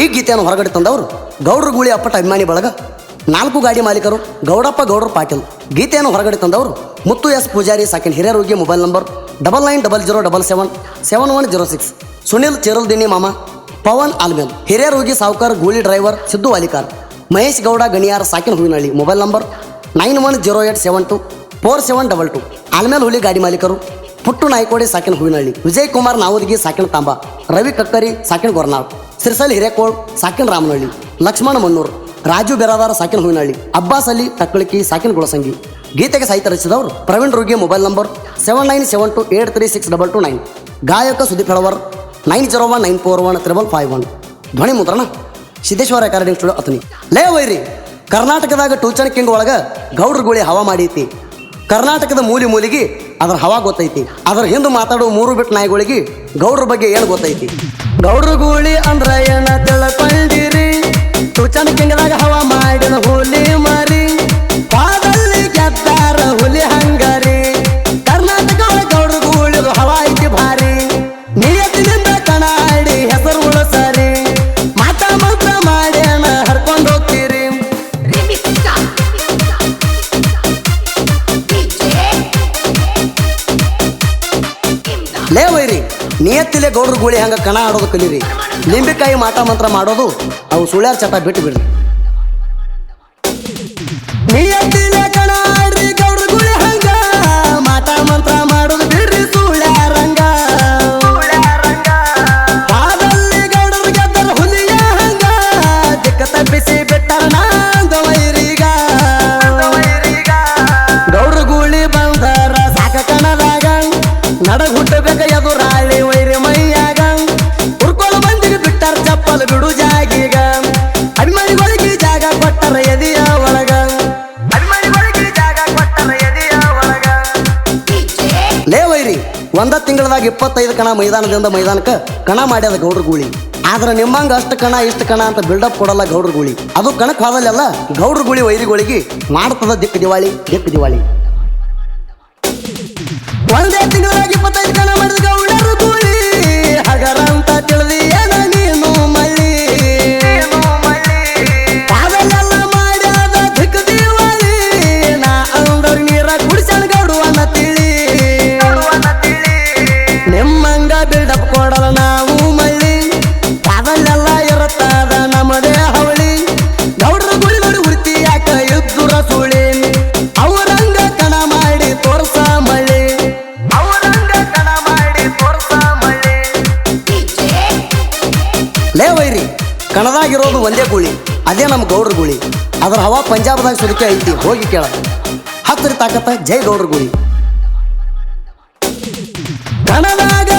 ಈ ಗೀತೆಯನ್ನು ಹೊರಗಡೆ ತಂದವರು ಗೌಡ್ರ ಗೂಳಿ ಅಪ್ಪಟ ಅಭಿಮಾನಿ ಬಳಗ, ನಾಲ್ಕು ಗಾಡಿ ಮಾಲೀಕರು, ಗೌಡಪ್ಪ ಗೌಡ್ರ ಪಾಟೀಲ್. ಗೀತೆಯನ್ನು ಹೊರಗಡೆ ತಂದವರು ಮುತ್ತು ಎಸ್ ಪೂಜಾರಿ, ಸಾಕಿನ ಹಿರಿಯರೋಗಿ mobile number double nine double zero double seven seven one zero six. Sunil ಚೇರಲ್ದಿನಿ ಮಾಮ, ಪವನ್ ಆಲ್ಮೇಲ್. ಹಿರಿಯರೋಗಿ ಸಾವುಕಾರ್, ಗೂಳಿ driver, Siddu Valikar. Mahesh Gowda, Ganiyar, ಸಾಕಿನ Hoovinahalli. Mobile number nine one zero eight seven two four seven double two. Almel ಹುಲಿ ಗಾಡಿ ಮಾಲೀಕರು, ಪುಟ್ಟು ನಾಯ್ಕೋಡಿ, ಸಾಕಿನ ಹೂವಿನಹಳ್ಳಿ. ವಿಜಯ್ ಕುಮಾರ್ ನಾವದಗಿ, ಸಾಕಿನ ತಾಂಬ. ರವಿ ಕಕ್ಕರಿ, ಸಾಕಿನ ಗೊರ್ನಾಳ್. ಸಿರ್ಸಲ್ ಹಿರೇಕೋಳ್ ಸಾಕಿನ ರಾಮನಹಳ್ಳಿ, ಲಕ್ಷ್ಮಣ ಮನ್ನೂರ್ ರಾಜು ಬೆರಾದಾರ ಸಾಕಿನ ಹೂವಿನಹಳ್ಳಿ, ಅಬ್ಬಾಸ್ ಅಲಿ ತಕ್ಕಳಿಕಿ ಸಾಕಿನ ಗುಳಸಂಗಿ. ಗೀತೆಗೆ ಸಾಹಿತ್ಯ ರಚಿಸಿದವರು Praveen ರುಗಿ mobile number seven nine seven two eight three six double two nine. ಗಾಯಕ Sudeep Helavar, nine zero one nine four one triple five one. ಧ್ವನಿ ಮುದ್ರಣ, Siddeshwara academy studio Athani ಲೇ ವೈರಿ, ಕರ್ನಾಟಕದಾಗ ಟೂಚನ್ ಕಿಂಗ್ ಒಳಗೆ ಗೌಡ್ರ ಗುಳಿ ಹವಾ ಮಾಡೈತಿ. ಕರ್ನಾಟಕದ ಮೂಲಿ ಮೂಲಿಗೆ ಅದ್ರ ಹವಾ ಗೊತ್ತೈತಿ. ಅದರ ಹಿಂದೆ ಮಾತಾಡೋ ಮೂರು ಬಿಟ್ಟು ನಾಯಿಗಳಿಗೆ ಗೌಡ್ರ ಬಗ್ಗೆ ಏನು ಗೊತ್ತೈತಿ? ಗೌಡ್ರ ಗೂಳಿ ಅಂದ್ರ ಏನ ತಿಳ್ಕೊಂಡಿರಿ ಟೂಚನ್ ಕಿಂಗ್ದಾಗ ಹವಾ ಮಾಡಿದ ಹೋಲಿ ಮಾರಿ. ನಿಯತ್ತಿಲೆ ಗೌಡ್ರ ಗುಳಿ ಹಂಗ ಕಣ ಆಡೋದು ಕಲೀರಿ. ನಿಂಬೆಕಾಯಿ ಮಾಟ ಮಂತ್ರ ಮಾಡೋದು ಅವು ಸುಳ್ಯಾರ ಚಟ ಬಿಟ್ಟು ಬಿಡ್ರಿ. ಒಂದ ತಿಂಗಳದಾಗ ಇಪ್ಪತ್ತೈದು ಕಣ ಮೈದಾನದಿಂದ ಮೈದಾನಕ್ಕೆ ಕಣ ಮಾಡ್ಯದ ಗೌಡ್ರ ಗೂಳಿ. ಆದ್ರೆ ನಿಮ್ಮಂಗ ಅಷ್ಟು ಕಣ, ಇಷ್ಟು ಕಣ ಅಂತ ಬಿಲ್ಡಪ್ ಕೊಡಲ್ಲ ಗೌಡ್ರ ಗೂಳಿ. ಅದು ಕಣಕ್ ಹೋದಲ್ಲೆಲ್ಲ ಗೌಡ್ರ ಗುಳಿ ವೈರಿಗಳಿಗೆ ಮಾಡ್ತದ ದಿಕ್ಕ ದಿವಾಳಿ ದಿಕ್ಕ ದಿವಾಳಿ. ಒಂದೇ ತಿಂಗಳದಾಗ ಇಪ್ಪತ್ತೈದು ಕಣ ಮಾಡಿದ ಗೌಡರು ಗೂಳಿ. ಕಣದಾಗಿರೋದು ಒಂದೇ ಗುಳಿ, ಅದೇ ನಮ್ಮ ಗೌಡ್ರ ಗುಳಿ. ಅದ್ರ ಹವಾ ಪಂಜಾಬ್ದಾಗ ಸುರಿಕೆ ಐತಿ, ಹೋಗಿ ಕೇಳ. ಹತ್ತಿರ ತಾಕತ್ತ ಜೈ ಗೌಡ್ರ ಗುಳಿ. ಕಣದಾಗ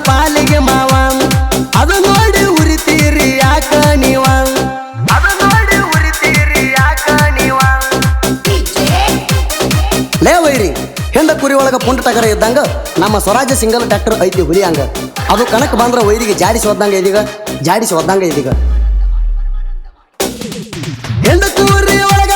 ಪಾಲಿಗೆ ಮಾವ ಅದು ನೋಡಿ ಉರಿತೀರಿ ಯಾಕ ನೀವ ಅದು ನೋಡಿ ಉರಿತೀರಿ ಯಾಕ ನೀವ ಲೇ ವೈರಿ ಹೆಂಡ ಕುರಿ ಒಳಗ ಪುಂಡ ಟಗರ ಇದ್ದಂಗ ನಮ್ಮ ಸ್ವರಾಜ್ಯ ಸಿಂಗಲ್ ಟ್ರ್ಯಾಕ್ಟರ್ ಐತಿ ಹುಲಿ ಹಂಗ ಅದು ಕಣಕ್ ಬಂದ್ರ ವೈರಿಗೆ ಜಾಡಿಸಿ ಒದ್ದಂಗ ಇದೀಗ ಜಾಡಿಸಿ ಒದ್ದಂಗ ಇದೀಗ ಹೆಂಡ ಕುರಿ ಒಳಗ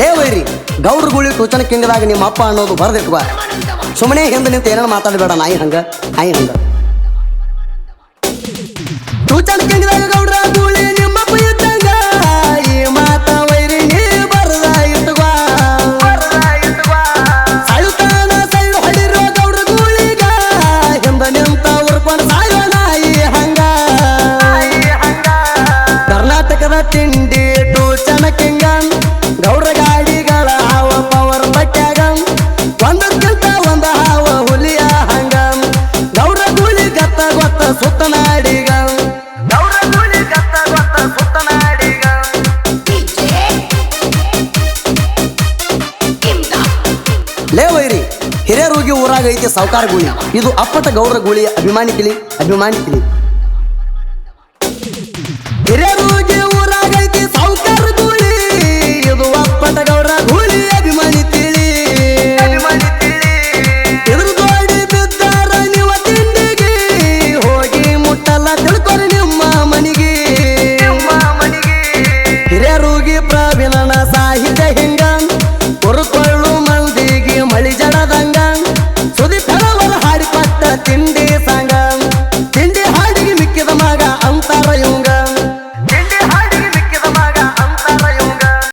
ಲೇ ವೈರಿ ಗೌಡ್ರ ಗುಳಿ ಟೂಚನ ಕಿಂಗದಾಗ ನಿಮ್ಮ ಅಪ್ಪ ಅನ್ನೋದು ಬರದಿಟ್ವ ಸುಮ್ಮನೆ ಹಿಂದೆ ನಿಂತು ಏನೇನು ಮಾತಾಡಬೇಡ, ನಾಯಿ ಹಂಗ ನಾಯಿ ಹಂಗ. ಟೂಚನ ಗೌಡ್ರ ಹಿರಿಯರಿಗೆ ಊರಾಗ ಐತಿ ಸಾವುಕಾರ ಗೂಳಿ. ಇದು ಅಪ್ಪಟ ಗೌರ ಗುಳಿ ಅಭಿಮಾನಿ ಕಿಳಿ ಅಭಿಮಾನಿ ಕಿಲಿ